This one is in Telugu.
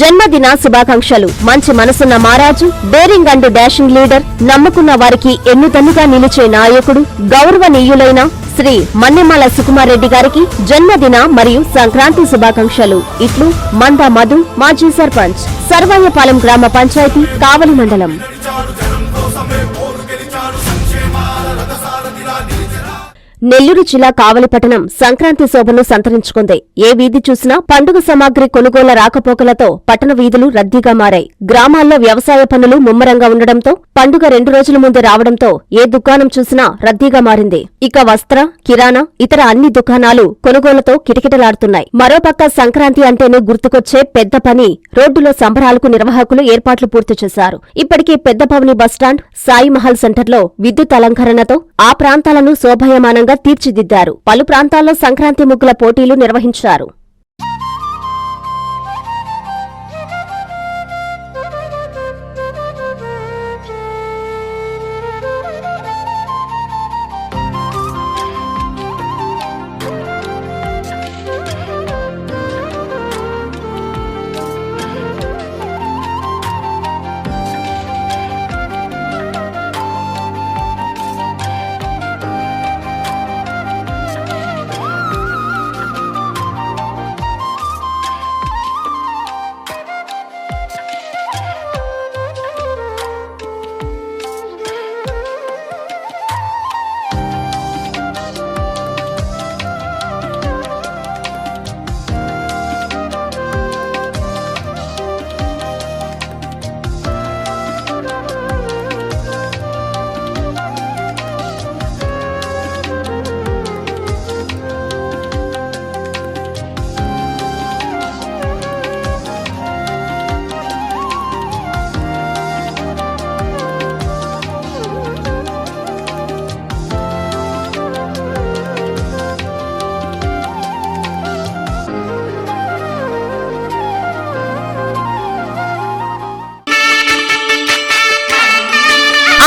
జన్మదిన శుభాకాంక్షలు. మంచి మనసున్న మారాజు డేరింగ్ అండ్ డాషింగ్ లీడర్ నమ్ముకున్న వారికి ఎన్నుదన్నుగా నిలిచే నాయకుడు గౌరవనీయులైన శ్రీ మన్నెమాల సుకుమార్ రెడ్డి గారికి జన్మదిన మరియు సంక్రాంతి శుభాకాంక్షలు. ఇట్లు మంద మధు మాజీ సర్పంచ్ సర్వాయపాలెం గ్రామ పంచాయతీ కావలి మండలం. నెల్లూరు జిల్లా కావలిపట్టణం సంక్రాంతి శోభను సంతరించుకుంది. ఏ వీధి చూసినా పండుగ సామాగ్రి కొనుగోళ్ళ రాకపోకలతో పట్టణ వీధులు రద్దీగా మారాయి. గ్రామాల్లో వ్యవసాయ పనులు ముమ్మరంగా ఉండడంతో పండుగ రెండు రోజుల ముందే రావడంతో ఏ దుకాణం చూసినా రద్దీగా మారింది. ఇక వస్త్ర కిరాణా ఇతర అన్ని దుకాణాలు కొనుగోళ్ళతో కిటకిటలాడుతున్నాయి. మరోపక్క సంక్రాంతి అంటేనే గుర్తుకొచ్చే పెద్ద పని రోడ్డులో సంబరాలకు నిర్వాహకులు ఏర్పాట్లు పూర్తి చేశారు. ఇప్పటికే పెద్దపవని బస్టాండ్ సాయి మహల్ సెంటర్లో విద్యుత్ అలంకరణతో ఆ ప్రాంతాలను శోభాయమానంగా తీర్చిదిద్దారు. పలు ప్రాంతాల్లో సంక్రాంతి ముగ్గుల పోటీలు నిర్వహించారు.